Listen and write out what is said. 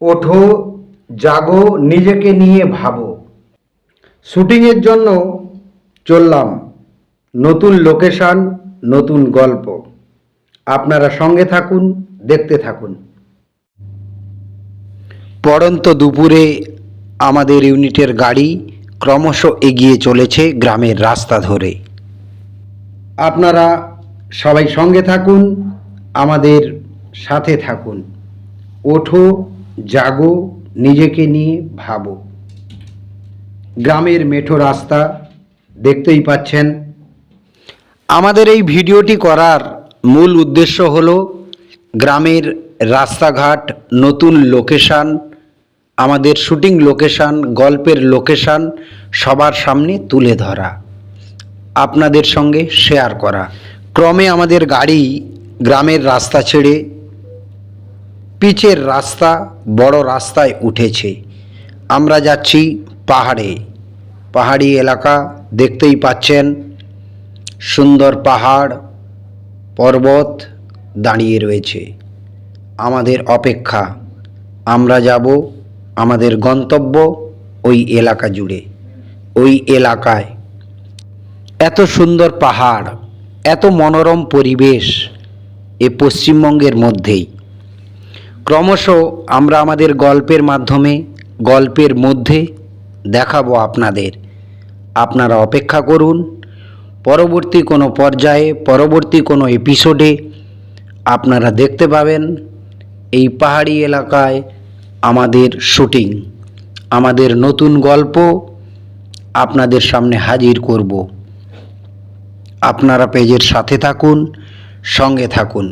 ওঠো জাগো নিজেকে নিয়ে ভাবো। শুটিংয়ের জন্য চললাম নতুন লোকেশন নতুন গল্প। আপনারা সঙ্গে থাকুন দেখতে থাকুন। পড়ন্ত দুপুরে আমাদের ইউনিটের গাড়ি ক্রমশ এগিয়ে চলেছে গ্রামের রাস্তা ধরে। আপনারা সবাই সঙ্গে থাকুন আমাদের সাথে থাকুন। ওঠো জাগো, নিজেকে নিয়ে ভাবো। গ্রামের মেঠো রাস্তা দেখতেই পাচ্ছেন। আমাদের এই ভিডিওটি করার মূল উদ্দেশ্য হল গ্রামের রাস্তাঘাট, নতুন লোকেশান, আমাদের শুটিং লোকেশান, গল্পের লোকেশান সবার সামনে তুলে ধরা, আপনাদের সঙ্গে শেয়ার করা। ক্রমে আমাদের গাড়ি গ্রামের রাস্তা ছেড়ে পিচের রাস্তা বড় রাস্তায় উঠেছে। আমরা যাচ্ছি পাহাড়ে। পাহাড়ি এলাকা, দেখতেই পাচ্ছেন সুন্দর পাহাড়, পর্বত দাঁড়িয়ে রয়েছে। আমাদের অপেক্ষা, আমরা যাব আমাদের গন্তব্য ওই এলাকা জুড়ে। ওই এলাকায়। এত সুন্দর পাহাড়, এত মনোরম পরিবেশ এ পশ্চিমবঙ্গের মধ্যেই। ক্রমশ আমরা আমাদের গল্পের মাধ্যমে, গল্পের মধ্যে দেখাবো আপনাদের। আপনারা অপেক্ষা করুন, পরবর্তী কোনো পর্যায়ে, পরবর্তী কোনো এপিসোডে আপনারা দেখতে পাবেন এই পাহাড়ি এলাকায় আমাদের শুটিং আমাদের নতুন গল্প আপনাদের সামনে হাজির করব। আপনারা পেজের সাথে থাকুন, সঙ্গে থাকুন।